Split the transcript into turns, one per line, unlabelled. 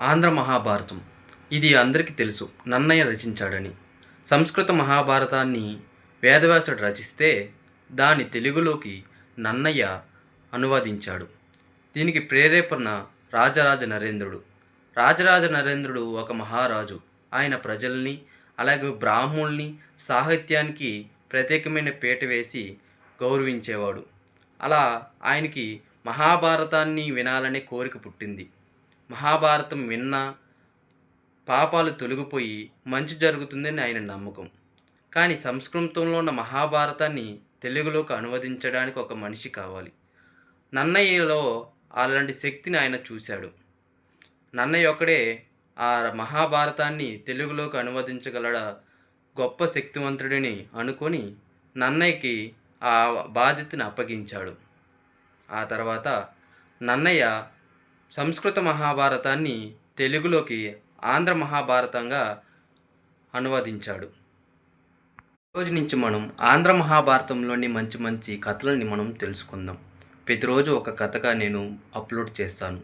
ఆంధ్ర మహాభారతం. ఇది అందరికీ తెలుసు. నన్నయ్య రచించాడని. సంస్కృత మహాభారతాన్ని వేదవ్యాసుడు రచిస్తే దాని తెలుగులోకి నన్నయ్య అనువదించాడు. దీనికి ప్రేరేపణ రాజరాజ నరేంద్రుడు. రాజరాజ నరేంద్రుడు ఒక మహారాజు. ఆయన ప్రజల్ని అలాగే బ్రాహ్మణుల్ని సాహిత్యానికి ప్రత్యేకమైన పీట వేసి గౌరవించేవాడు. అలా ఆయనకి మహాభారతాన్ని వినాలనే కోరిక పుట్టింది. మహాభారతం విన్నా పాపాలు తొలగిపోయి మంచి జరుగుతుందని ఆయన నమ్మకం. కానీ సంస్కృతంలో ఉన్న మహాభారతాన్ని తెలుగులోకి అనువదించడానికి ఒక మనిషి కావాలి. నన్నయ్యలో అలాంటి శక్తిని ఆయన చూశాడు. నన్నయ్య ఒక్కడే ఆ మహాభారతాన్ని తెలుగులోకి అనువదించగల గొప్ప శక్తివంతుడిని అనుకొని నన్నయ్యకి ఆ బాధ్యతను అప్పగించాడు. ఆ తర్వాత నన్నయ్య సంస్కృత మహాభారతాన్ని తెలుగులోకి ఆంధ్ర మహాభారతంగా అనువదించాడు. రోజు నుంచి మనం ఆంధ్ర మహాభారతంలోని మంచి మంచి కథలని మనం తెలుసుకుందాం. ప్రతిరోజు ఒక కథగా నేను అప్లోడ్ చేస్తాను.